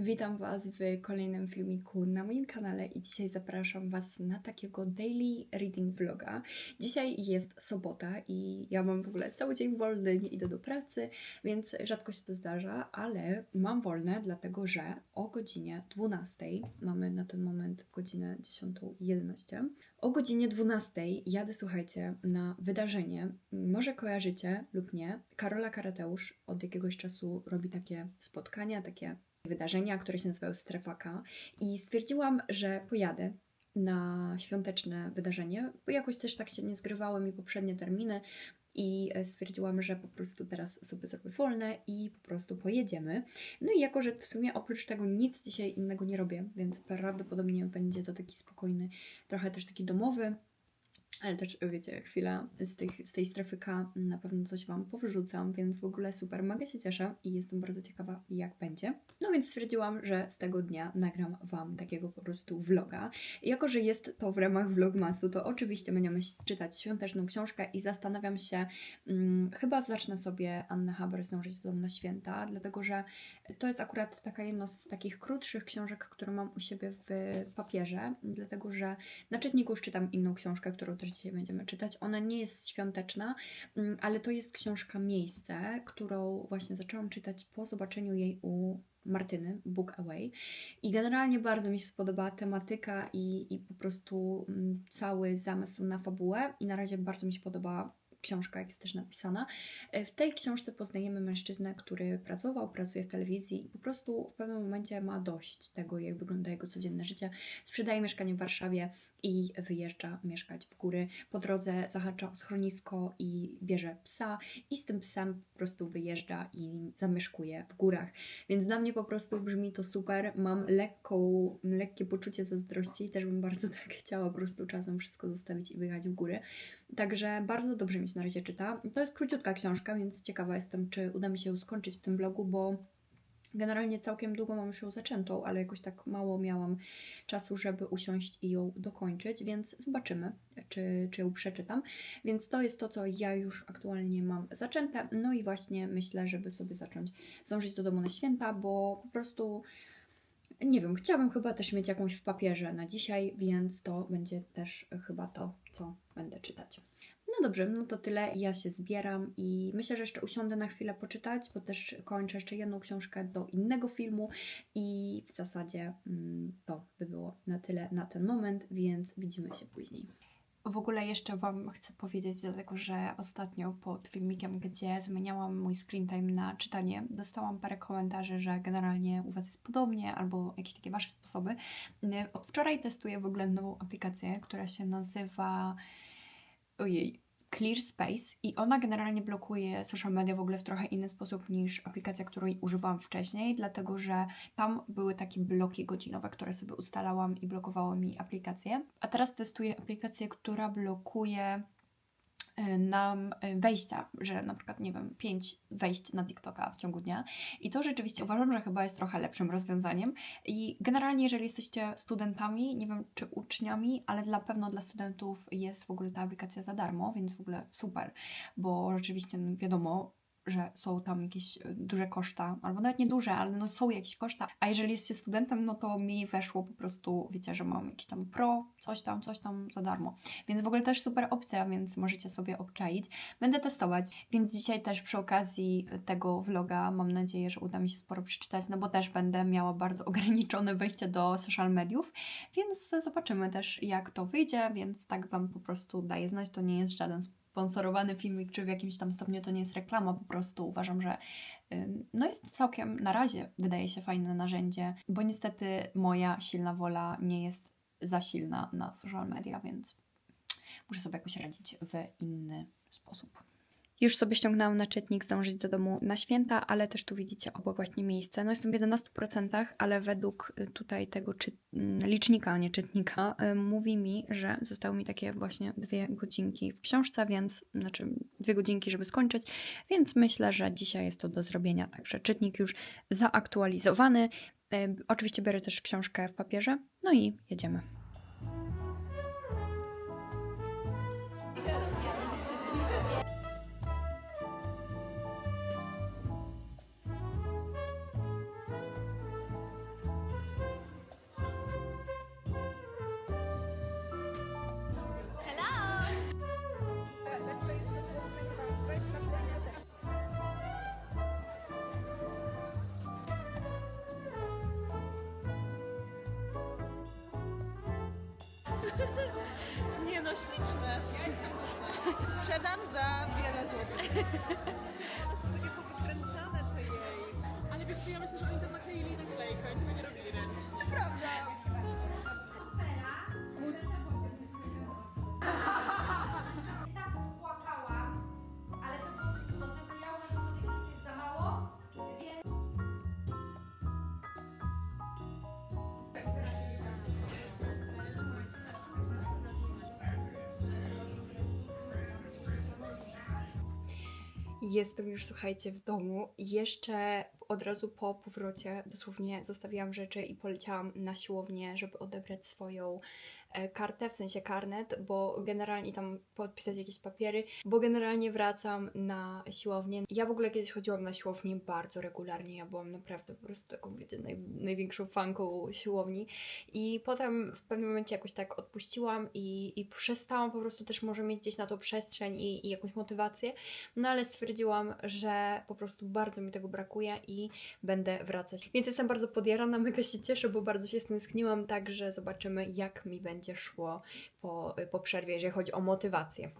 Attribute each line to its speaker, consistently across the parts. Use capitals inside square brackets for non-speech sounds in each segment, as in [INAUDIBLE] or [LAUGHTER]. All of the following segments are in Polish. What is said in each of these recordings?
Speaker 1: Witam Was w kolejnym filmiku na moim kanale i dzisiaj zapraszam Was na takiego daily reading vloga. Dzisiaj jest sobota i ja mam w ogóle cały dzień wolny, nie idę do pracy, więc rzadko się to zdarza, ale mam wolne, dlatego że o godzinie 12, mamy na ten moment godzinę 10.11, o godzinie 12 jadę, słuchajcie, na wydarzenie. Może kojarzycie lub nie. Karola Karateusz od jakiegoś czasu robi takie spotkania, takie wydarzenia, które się nazywają Strefa K i stwierdziłam, że pojadę na świąteczne wydarzenie, bo jakoś też tak się nie zgrywały mi poprzednie terminy i e, stwierdziłam, że po prostu teraz sobie zrobię wolne i po prostu pojedziemy. No i jako, że w sumie oprócz tego nic dzisiaj innego nie robię, więc prawdopodobnie będzie to taki spokojny, trochę też taki domowy ale też, wiecie, chwila z, tych, z tej strefy K na pewno coś Wam powrzucam, więc w ogóle super, mega się cieszę i jestem bardzo ciekawa, jak będzie. No więc stwierdziłam, że z tego dnia nagram Wam takiego po prostu vloga. I jako, że jest to w ramach vlogmasu, to oczywiście będziemy czytać świąteczną książkę i zastanawiam się, hmm, chyba zacznę sobie Annę Haber zdążyć do domu na święta, dlatego że to jest akurat taka jedna z takich krótszych książek, które mam u siebie w papierze, dlatego że na czytniku już czytam inną książkę, którą też dzisiaj będziemy czytać. Ona nie jest świąteczna, mm, ale to jest książka Miejsce, którą właśnie zaczęłam czytać po zobaczeniu jej u Martyny, Book Away. I generalnie bardzo mi się spodobała tematyka i, i po prostu mm, cały zamysł na fabułę. I na razie bardzo mi się podoba książka, jak jest też napisana. E, w tej książce poznajemy mężczyznę, który pracował, pracuje w telewizji i po prostu w pewnym momencie ma dość tego, jak wygląda jego codzienne życie. Sprzedaje mieszkanie w Warszawie i wyjeżdża mieszkać w góry. Po drodze zahacza o schronisko i bierze psa i z tym psem po prostu wyjeżdża i zamieszkuje w górach. Więc dla mnie po prostu brzmi to super. Mam lekką, lekkie poczucie zazdrości. Też bym bardzo [LAUGHS] tak chciała po prostu czasem wszystko zostawić i wyjechać w góry. Także bardzo dobrze mi się na razie czyta. To jest króciutka książka, więc ciekawa jestem, czy uda mi się ją skończyć w tym vlogu, bo Generalnie całkiem długo mam już ją zaczętą, ale jakoś tak mało miałam czasu, żeby usiąść i ją dokończyć, więc zobaczymy, czy, czy ją przeczytam. Więc to jest to, co ja już aktualnie mam zaczęte. No i właśnie myślę, żeby sobie zacząć zdążyć do domu na święta, bo po prostu nie wiem, chciałabym chyba też mieć jakąś w papierze na dzisiaj, więc to będzie też chyba to, co będę czytać. No dobrze, no to tyle. Ja się zbieram i myślę, że jeszcze usiądę na chwilę poczytać, bo też kończę jeszcze jedną książkę do innego filmu i w zasadzie mm, to by było na tyle na ten moment, więc widzimy się później. W ogóle jeszcze Wam chcę powiedzieć, dlatego że ostatnio pod filmikiem, gdzie zmieniałam mój screen time na czytanie, dostałam parę komentarzy, że generalnie u Was jest podobnie albo jakieś takie Wasze sposoby. Od wczoraj testuję w ogóle nową aplikację, która się nazywa. Ojej, Clear Space i ona generalnie blokuje social media w ogóle w trochę inny sposób niż aplikacja, której używałam wcześniej, dlatego że tam były takie bloki godzinowe, które sobie ustalałam i blokowało mi aplikację. A teraz testuję aplikację, która blokuje nam y, wejścia, że na przykład, nie wiem, pięć wejść na TikToka w ciągu dnia. I to rzeczywiście uważam, że chyba jest trochę lepszym rozwiązaniem. I generalnie, jeżeli jesteście studentami, nie wiem czy uczniami, ale na pewno dla studentów jest w ogóle ta aplikacja za darmo, więc w ogóle super, bo rzeczywiście no, wiadomo, że są tam jakieś e, duże koszta, albo nawet nie duże, ale no są jakieś koszta. A jeżeli jesteście studentem, no to mi weszło po prostu, wiecie, że mam jakiś tam pro, coś tam, coś tam za darmo. Więc w ogóle też super opcja, więc możecie sobie obczaić. Będę testować, więc dzisiaj też przy okazji tego vloga mam nadzieję, że uda mi się sporo przeczytać, no bo też będę miała bardzo [LAUGHS] ograniczone wejście do social mediów, więc zobaczymy też jak to wyjdzie, więc tak Wam po prostu daję znać, to nie jest żaden sponsorowany filmik, czy w jakimś tam stopniu to nie jest reklama, po prostu uważam, że no jest całkiem na razie, wydaje się, fajne narzędzie, bo niestety moja silna wola nie jest za silna na social media, więc muszę sobie jakoś radzić w inny sposób. Już sobie ściągnęłam na czytnik zdążyć do domu na święta, ale też tu widzicie obok właśnie miejsce. No jestem w 11%, ale według y, tutaj tego czy, mm, licznika, a nie czytnika, y, mówi mi, że zostały mi takie właśnie dwie godzinki w książce, więc, znaczy dwie godzinki, żeby skończyć, więc myślę, że dzisiaj jest to do zrobienia. Także czytnik już zaaktualizowany. Y, oczywiście biorę też książkę w papierze, no i jedziemy. [LAUGHS]
Speaker 2: Nie no, śliczne. Ja jestem. Sprzedam za wiele złotych. [LAUGHS]
Speaker 1: Jestem już, słuchajcie, w domu. Jeszcze od razu po powrocie dosłownie zostawiłam rzeczy i poleciałam na siłownię, żeby odebrać swoją kartę, w sensie karnet, bo generalnie tam podpisać jakieś papiery, bo generalnie wracam na siłownię. Ja w ogóle kiedyś chodziłam na siłownię bardzo regularnie, ja byłam naprawdę po prostu taką, wiecie, naj, największą fanką siłowni i potem w pewnym momencie jakoś tak odpuściłam i, i przestałam po prostu też może mieć gdzieś na to przestrzeń i, i jakąś motywację, no ale stwierdziłam, że po prostu bardzo mi tego brakuje i będę wracać. Więc jestem bardzo podjarana, mega się cieszę, bo bardzo się stęskniłam, także zobaczymy jak mi będzie szło po, po przerwie, jeżeli chodzi o motywację.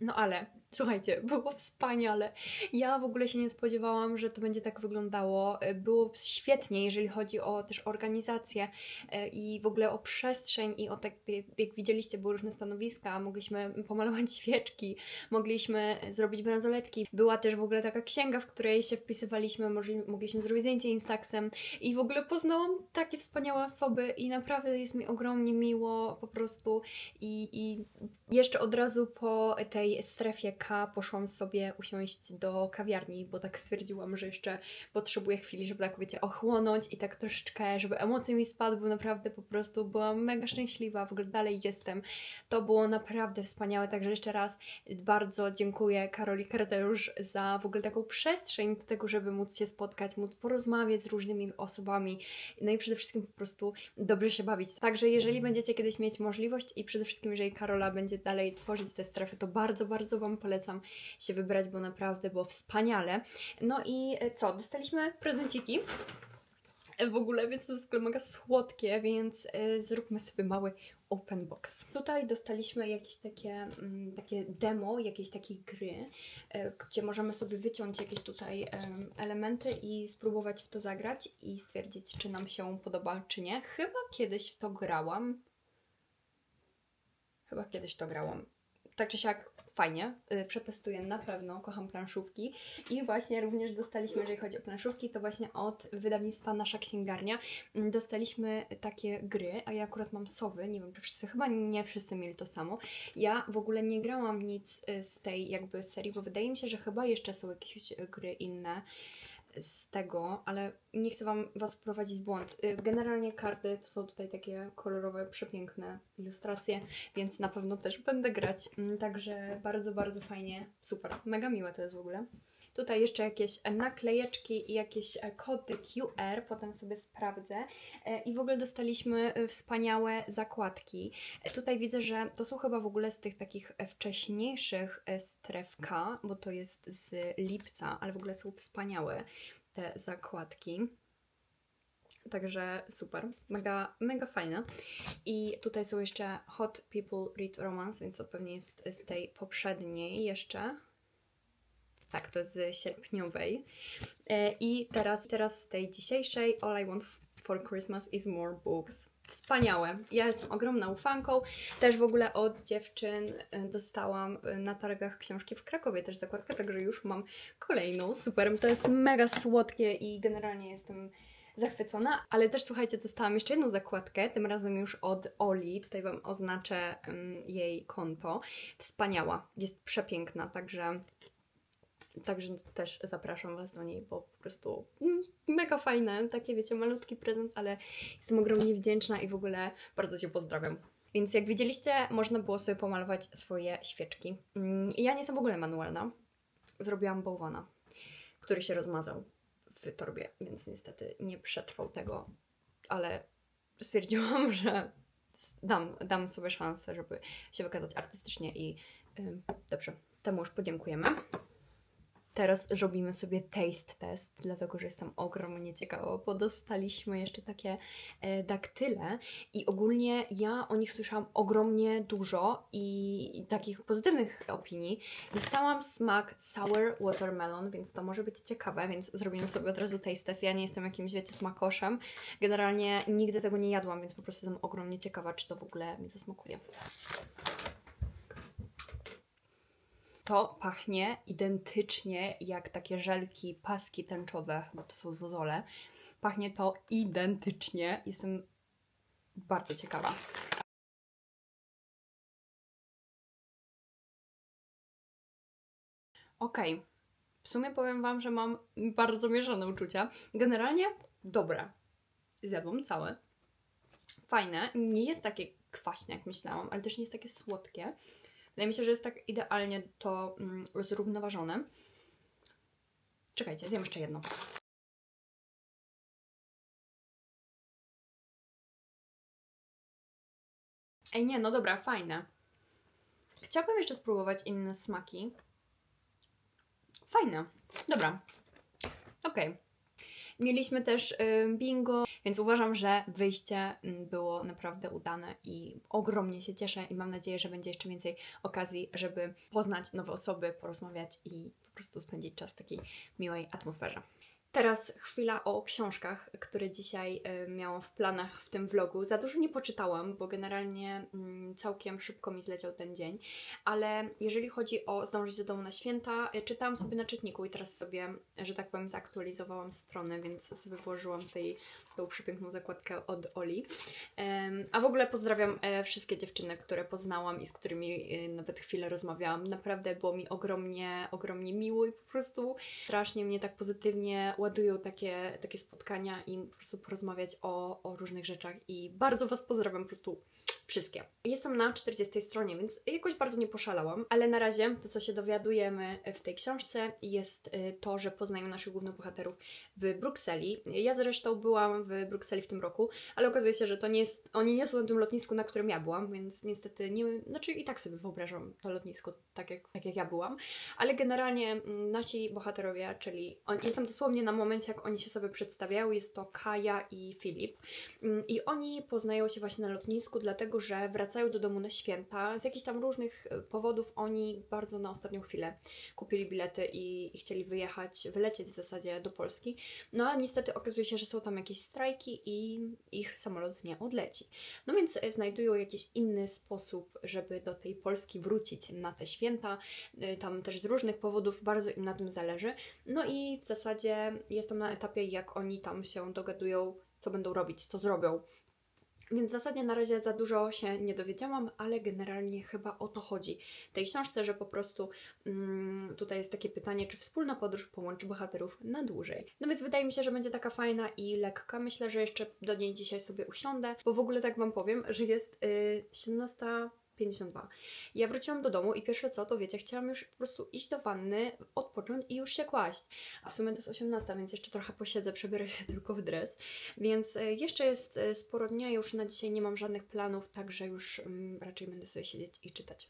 Speaker 1: No ale słuchajcie, [LAUGHS] było wspaniale. Ja w ogóle się nie spodziewałam, że to będzie tak wyglądało. Było świetnie, jeżeli chodzi o też organizację e, i w ogóle o przestrzeń i o tak, jak widzieliście, były różne stanowiska, mogliśmy pomalować [LAUGHS] świeczki, mogliśmy zrobić bransoletki. Była też w ogóle taka księga, w której się wpisywaliśmy, mogli- mogliśmy zrobić zdjęcie Instaxem i w ogóle poznałam takie wspaniałe osoby i naprawdę jest mi ogromnie miło po prostu i, i jeszcze od razu po tej strefie Poszłam sobie usiąść do kawiarni, bo tak stwierdziłam, że jeszcze potrzebuję chwili, żeby tak wiecie, ochłonąć i tak troszeczkę, żeby emocje mi spadły, naprawdę po prostu byłam mega szczęśliwa, w ogóle dalej jestem. To było naprawdę wspaniałe, także jeszcze raz bardzo dziękuję Karoli Karderusz za w ogóle taką przestrzeń do tego, żeby móc się spotkać, móc porozmawiać z różnymi osobami, no i przede wszystkim po prostu dobrze się bawić. Także jeżeli będziecie kiedyś mieć możliwość i przede wszystkim jeżeli Karola będzie dalej tworzyć te strefy, to bardzo, bardzo Wam polecam się wybrać, bo naprawdę było wspaniale. No i e, co, dostaliśmy prezenciki. W ogóle, więc to jest w ogóle mega słodkie, więc e, zróbmy sobie mały open box. Tutaj dostaliśmy jakieś takie, mm, takie demo, jakiejś takiej gry, e, gdzie możemy sobie wyciąć jakieś tutaj em, elementy i spróbować w to zagrać i stwierdzić, czy nam się podoba, czy nie. Chyba kiedyś w to grałam. Chyba kiedyś to grałam. Tak czy siak fajnie, y, przetestuję na pewno, kocham planszówki i właśnie również dostaliśmy, jeżeli chodzi o planszówki, to właśnie od wydawnictwa Nasza Księgarnia mm, dostaliśmy takie gry, a ja akurat mam sowy, nie wiem czy wszyscy, chyba nie wszyscy mieli to samo. Ja w ogóle nie grałam nic y, z tej jakby serii, bo wydaje mi się, że chyba jeszcze są jakieś gry inne z tego, ale nie chcę wam was wprowadzić w błąd. Y, Generalnie karty to są tutaj takie kolorowe, przepiękne ilustracje, więc na pewno też będę grać. Mm, Także bardzo, bardzo fajnie. Super. Mega miłe to jest w ogóle. Tutaj jeszcze jakieś e, naklejeczki i jakieś e, kody QR, potem sobie sprawdzę. E, I w ogóle dostaliśmy wspaniałe zakładki. Tutaj widzę, że to są chyba w ogóle z tych takich wcześniejszych stref K, bo to jest z lipca, ale w ogóle są wspaniałe te zakładki. Także super, mega, mega fajne. I tutaj są jeszcze Hot People Read Romance, więc to pewnie jest z tej poprzedniej jeszcze. Tak, to z sierpniowej. E, I teraz, teraz z tej dzisiejszej All I Want for Christmas is More Books. Wspaniałe. Ja jestem ogromną fanką. Też w ogóle od dziewczyn e, dostałam e, na targach książki w Krakowie też zakładkę, także już mam kolejną. Super. To jest mega słodkie i generalnie jestem zachwycona, ale też słuchajcie, dostałam jeszcze jedną zakładkę, tym razem już od Oli. Tutaj Wam oznaczę jej konto. Wspaniała, jest przepiękna, także Także też zapraszam Was do niej, bo po prostu mega fajne, takie wiecie, malutki prezent, ale jestem ogromnie wdzięczna i w ogóle bardzo Cię pozdrawiam. Więc jak widzieliście, można było sobie pomalować swoje świeczki. Mm, Ja nie jestem w ogóle manualna. Zrobiłam bałwana, który się rozmazał w torbie, więc niestety nie przetrwał tego, ale stwierdziłam, [LAUGHS] że dam, dam sobie szansę, żeby się wykazać artystycznie i ym, dobrze, temu już podziękujemy. Teraz robimy sobie taste test, dlatego że jestem ogromnie ciekawa, bo dostaliśmy jeszcze takie e, daktyle i ogólnie ja o nich słyszałam ogromnie dużo i, takich pozytywnych opinii. Dostałam smak sour watermelon, więc to może być ciekawe, więc zrobimy sobie od razu taste test. Ja nie jestem jakimś, wiecie, smakoszem. Generalnie nigdy tego nie jadłam, więc po prostu jestem ogromnie ciekawa, czy to w ogóle mi zasmakuje. To pachnie identycznie jak takie żelki, paski tęczowe, bo to są zozole. Pachnie to identycznie. Jestem bardzo ciekawa. Okej. W sumie powiem Wam, że mam bardzo mieszane uczucia. Generalnie dobre. Zjadłam całe. Fajne. Nie jest takie kwaśne, jak myślałam, ale też nie jest takie słodkie. Wydaje mi się, że jest tak idealnie to mm, zrównoważone. Czekajcie, zjem jeszcze jedno. Ej, nie, no dobra, fajne. Chciałabym jeszcze spróbować inne smaki. Fajne. Dobra. Okej. Mieliśmy też y, bingo, więc uważam, że wyjście mm, było naprawdę udane i ogromnie się cieszę i mam nadzieję, że będzie jeszcze więcej okazji, żeby poznać nowe osoby, porozmawiać i po prostu spędzić czas w takiej miłej atmosferze. Teraz chwila o książkach, które dzisiaj y, miałam w planach w tym vlogu. Za dużo nie poczytałam, bo generalnie mm, całkiem szybko mi zleciał ten dzień, ale jeżeli chodzi o zdążyć do domu na święta, y, czytałam sobie na czytniku i teraz sobie, że tak powiem, zaktualizowałam stronę, więc sobie włożyłam tej, tą przepiękną zakładkę od Oli. A w ogóle pozdrawiam e, wszystkie dziewczyny, które poznałam i z którymi e, nawet chwilę rozmawiałam. Naprawdę było mi ogromnie, ogromnie miło i po prostu strasznie mnie tak pozytywnie ładują takie, takie spotkania i po prostu porozmawiać o, o różnych rzeczach i bardzo Was pozdrawiam po prostu wszystkie. Jestem na 40 stronie, więc jakoś bardzo nie poszalałam, ale na razie to, co się dowiadujemy w tej książce jest y, to, że poznają naszych głównych bohaterów w Brukseli. Ja zresztą byłam w Brukseli w tym roku, ale okazuje się, że to nie jest, oni nie są na tym lotnisku, na którym ja byłam, więc niestety nie, znaczy i tak sobie wyobrażam to lotnisko tak jak, tak jak ja byłam, ale generalnie mm, nasi bohaterowie, czyli on, jestem dosłownie na momencie, jak oni się sobie przedstawiają, jest to Kaja i Filip Mm, i oni poznają się właśnie na lotnisku, dlatego że wracają do domu na święta. Z jakichś tam różnych e, powodów oni bardzo na ostatnią chwilę kupili bilety i, i chcieli wyjechać, wylecieć w zasadzie do Polski. No a niestety okazuje się, że są tam jakieś strajki i ich samolot nie odleci. No więc e, znajdują jakiś inny sposób, żeby do tej Polski wrócić na te święta. E, Tam też z różnych powodów bardzo im na tym zależy. No i w zasadzie jestem na etapie, jak oni tam się dogadują, co będą robić, co zrobią. Więc w zasadzie na razie za dużo się nie dowiedziałam, ale generalnie chyba o to chodzi w tej książce, że po prostu mm, tutaj jest takie pytanie, czy wspólna podróż połączy bohaterów na dłużej. No więc wydaje mi się, że będzie taka fajna i lekka. Myślę, że jeszcze do niej dzisiaj sobie usiądę, bo w ogóle tak Wam powiem, że jest y, 17. 52. Ja wróciłam do domu i pierwsze co, to wiecie, chciałam już po prostu iść do wanny, odpocząć i już się kłaść. A w sumie to jest 18, więc jeszcze trochę posiedzę, przebiorę się [LAUGHS] tylko w dres. Więc e, jeszcze jest e, sporo dnia, już na dzisiaj nie mam żadnych planów, także już mm, raczej będę sobie siedzieć i czytać.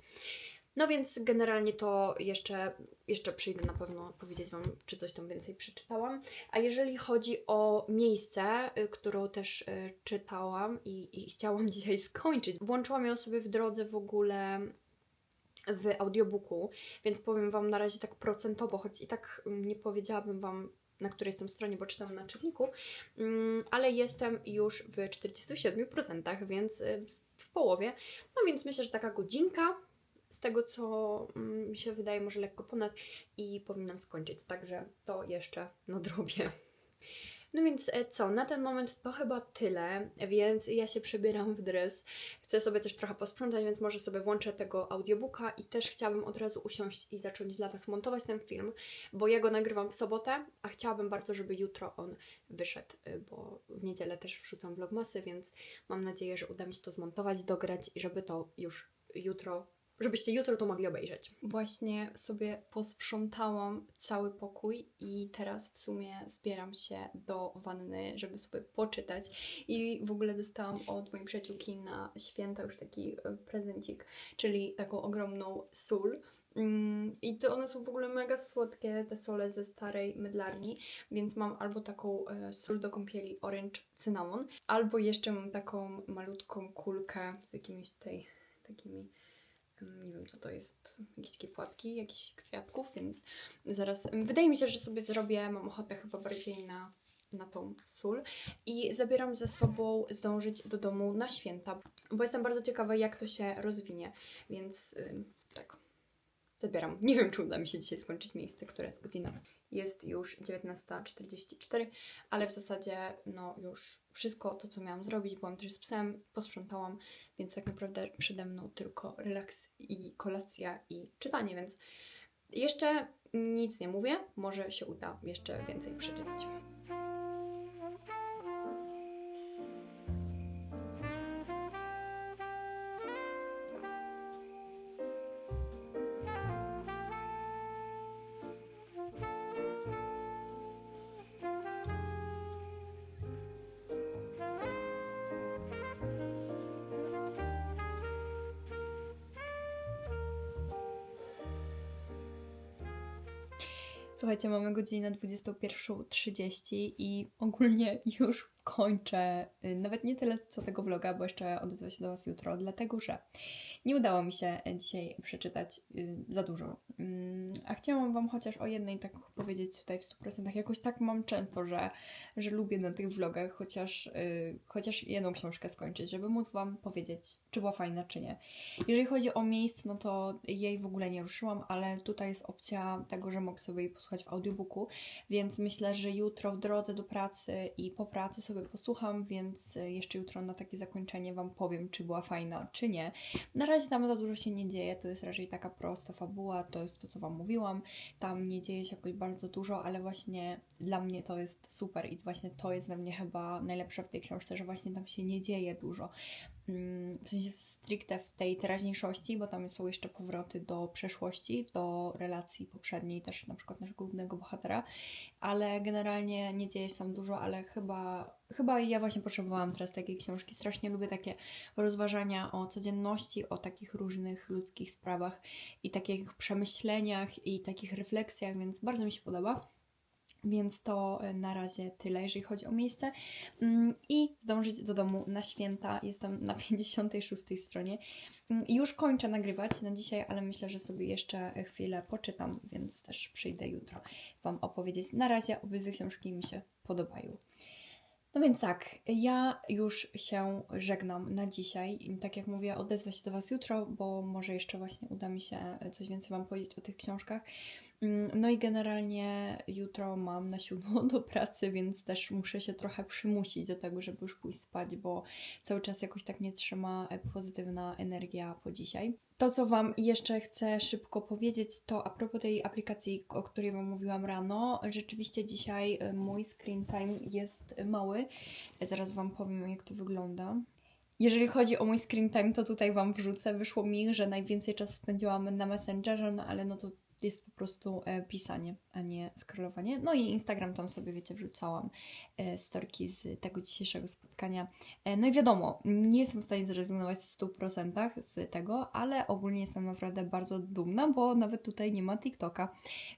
Speaker 1: No więc generalnie to jeszcze, jeszcze przyjdę na pewno powiedzieć Wam, czy coś tam więcej przeczytałam. A jeżeli chodzi o miejsce, y, którą też y, czytałam i, i chciałam [LAUGHS] dzisiaj skończyć, włączyłam ją sobie w drodze w ogóle w audiobooku, więc powiem Wam na razie tak procentowo, choć i tak mm, nie powiedziałabym Wam na której jestem stronie, bo czytam na czytniku, mm, ale jestem już w 47%, więc y, w połowie. No więc myślę, że taka godzinka z tego, co mm, mi się wydaje, może lekko ponad i powinnam skończyć, także to jeszcze nadrobię. [LAUGHS] No więc e, co, na ten moment to chyba tyle, więc ja się przebieram w dres. Chcę sobie też trochę posprzątać, więc może sobie włączę tego audiobooka i też chciałabym od razu usiąść i zacząć dla Was montować ten film, bo ja go nagrywam w sobotę, a chciałabym bardzo, żeby jutro on wyszedł, y, bo w niedzielę też wrzucam vlogmasy, więc mam nadzieję, że uda mi się to zmontować, dograć i żeby to już jutro żebyście jutro to mogli obejrzeć. Właśnie sobie posprzątałam cały pokój i teraz w sumie zbieram się do wanny, żeby sobie poczytać. I w ogóle dostałam od mojej przyjaciółki na święta już taki e, prezencik, czyli taką ogromną sól. Mm, I to one są w ogóle mega słodkie, te sole ze starej mydlarni, więc mam albo taką e, sól do kąpieli orange cynamon, albo jeszcze mam taką malutką kulkę z jakimiś tutaj takimi, nie wiem co to jest, jakieś takie płatki, jakichś kwiatków, więc zaraz, wydaje mi się, że sobie zrobię, mam ochotę chyba bardziej na, na tą sól i zabieram ze sobą zdążyć do domu na święta, bo jestem bardzo ciekawa jak to się rozwinie, więc ym, tak, zabieram. Nie wiem, czy uda mi się dzisiaj skończyć miejsce, które jest godzina. Jest już 19.44, ale w zasadzie no już wszystko to, co miałam zrobić, byłam też z psem, posprzątałam, więc tak naprawdę przede mną tylko relaks i kolacja i czytanie, więc jeszcze nic nie mówię, może się uda jeszcze więcej przeczytać. Słuchajcie, mamy godzinę 21.30 i ogólnie już kończę y, nawet nie tyle co tego vloga, bo jeszcze odezwę się do Was jutro, dlatego że nie udało mi się y, dzisiaj przeczytać y, za dużo. Mm, A chciałam Wam chociaż o jednej tak powiedzieć tutaj w 100%. Jakoś tak mam często, że, że lubię na tych vlogach chociaż, y, chociaż jedną książkę skończyć, żeby móc Wam powiedzieć, czy była fajna, czy nie. Jeżeli chodzi o miejsce, no to jej w ogóle nie ruszyłam, ale tutaj jest opcja tego, że mogę sobie jej posłuchać w audiobooku, więc myślę, że jutro w drodze do pracy i po pracy sobie posłucham, więc jeszcze jutro na takie zakończenie Wam powiem, czy była fajna, czy nie. Na razie tam za dużo się nie dzieje, to jest raczej taka prosta fabuła, to jest to, co Wam mówiłam. Tam nie dzieje się jakoś bardzo dużo, ale właśnie dla mnie to jest super i właśnie to jest dla mnie chyba najlepsze w tej książce, że właśnie tam się nie dzieje dużo. W sensie stricte w tej teraźniejszości, bo tam są jeszcze powroty do przeszłości, do relacji poprzedniej też na przykład naszego głównego bohatera, ale generalnie nie dzieje się tam dużo, ale chyba, chyba ja właśnie potrzebowałam teraz takiej książki. Strasznie lubię takie rozważania o codzienności, o takich różnych ludzkich sprawach i takich przemyśleniach i takich refleksjach, więc bardzo mi się podoba. Więc to y, na razie tyle, jeżeli chodzi o miejsce. Mm, I zdążyć do domu na święta. Jestem na 56 stronie. Mm, Już kończę nagrywać na dzisiaj, ale myślę, że sobie jeszcze chwilę poczytam, więc też przyjdę jutro Wam opowiedzieć. Na razie obydwie książki mi się podobają. No więc tak, ja już się żegnam na dzisiaj. Tak jak mówię, odezwę się do Was jutro, bo może jeszcze właśnie uda mi się coś więcej Wam powiedzieć o tych książkach. Mm, No i generalnie jutro mam na siódmą [LAUGHS] do pracy, więc też muszę się trochę przymusić do tego, żeby już pójść spać, bo cały czas jakoś tak mnie trzyma e, pozytywna energia po dzisiaj. To, co Wam jeszcze chcę szybko powiedzieć, to a propos tej aplikacji, o której Wam mówiłam rano, rzeczywiście dzisiaj e, mój screen time jest mały. E, Zaraz Wam powiem, jak to wygląda. Jeżeli chodzi o mój screen time, to tutaj Wam wrzucę. Wyszło mi, że najwięcej czasu spędziłam na Messengerze, no ale no to jest po prostu e, pisanie, a nie scrollowanie. No i Instagram tam sobie, wiecie, wrzucałam e, storki z tego dzisiejszego spotkania. E, no i wiadomo, nie jestem w stanie zrezygnować w 100% z tego, ale ogólnie jestem naprawdę bardzo dumna, bo nawet tutaj nie ma TikToka.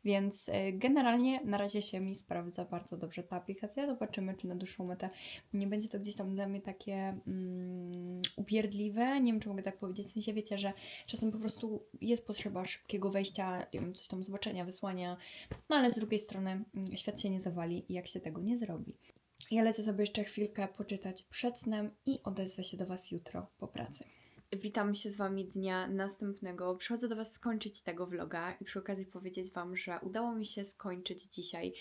Speaker 1: Więc generalnie na razie się mi sprawdza bardzo dobrze ta aplikacja. Zobaczymy, czy na dłuższą metę nie będzie to gdzieś tam dla mnie takie mm, upierdliwe. Nie wiem, czy mogę tak powiedzieć. W sensie wiecie, że czasem po prostu jest potrzeba szybkiego wejścia, coś tam zobaczenia, wysłania, no ale z drugiej strony mm, świat się nie zawali, jak się tego nie zrobi. Ja lecę sobie jeszcze chwilkę poczytać przed snem i odezwę się do Was jutro po pracy. Witam się z Wami dnia następnego. Przychodzę do Was skończyć tego vloga i przy okazji powiedzieć Wam, że udało mi się skończyć dzisiaj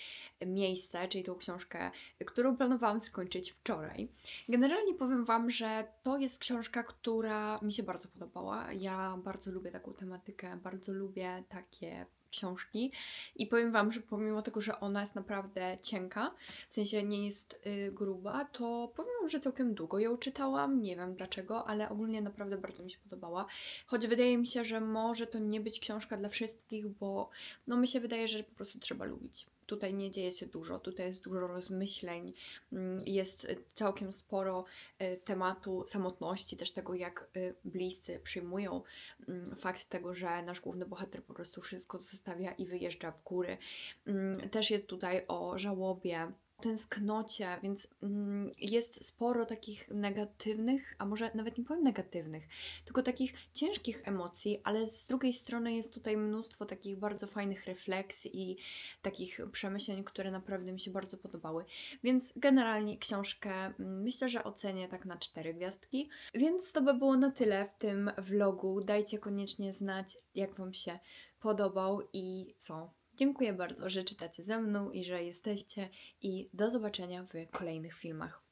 Speaker 1: miejsce, czyli tą książkę, którą planowałam skończyć wczoraj. Generalnie powiem Wam, że to jest książka, która mi się bardzo podobała. Ja bardzo lubię taką tematykę, bardzo lubię takie książki. I powiem Wam, że pomimo tego, że ona jest naprawdę cienka, w sensie nie jest y, gruba, to powiem Wam, że całkiem długo ją czytałam, nie wiem dlaczego, ale ogólnie naprawdę bardzo mi się podobała. Choć wydaje mi się, że może to nie być książka dla wszystkich, bo no mi się wydaje, że po prostu trzeba lubić tutaj nie dzieje się dużo, tutaj jest dużo rozmyśleń, mm, jest y, całkiem sporo y, tematu samotności, też tego, jak y, bliscy przyjmują mm, fakt tego, że nasz główny bohater po prostu wszystko zostawia i wyjeżdża w góry. Mm, Też jest tutaj o żałobie, tęsknocie, więc mm, jest sporo takich negatywnych, a może nawet nie powiem negatywnych, tylko takich ciężkich emocji, ale z drugiej strony jest tutaj mnóstwo takich bardzo fajnych refleksji i takich przemyśleń, które naprawdę mi się bardzo podobały. Więc generalnie książkę mm, myślę, że ocenię tak na cztery gwiazdki. Więc to by było na tyle w tym vlogu. Dajcie koniecznie znać, jak Wam się podobał i co. Dziękuję bardzo, że czytacie ze mną i że jesteście i do zobaczenia w kolejnych filmach.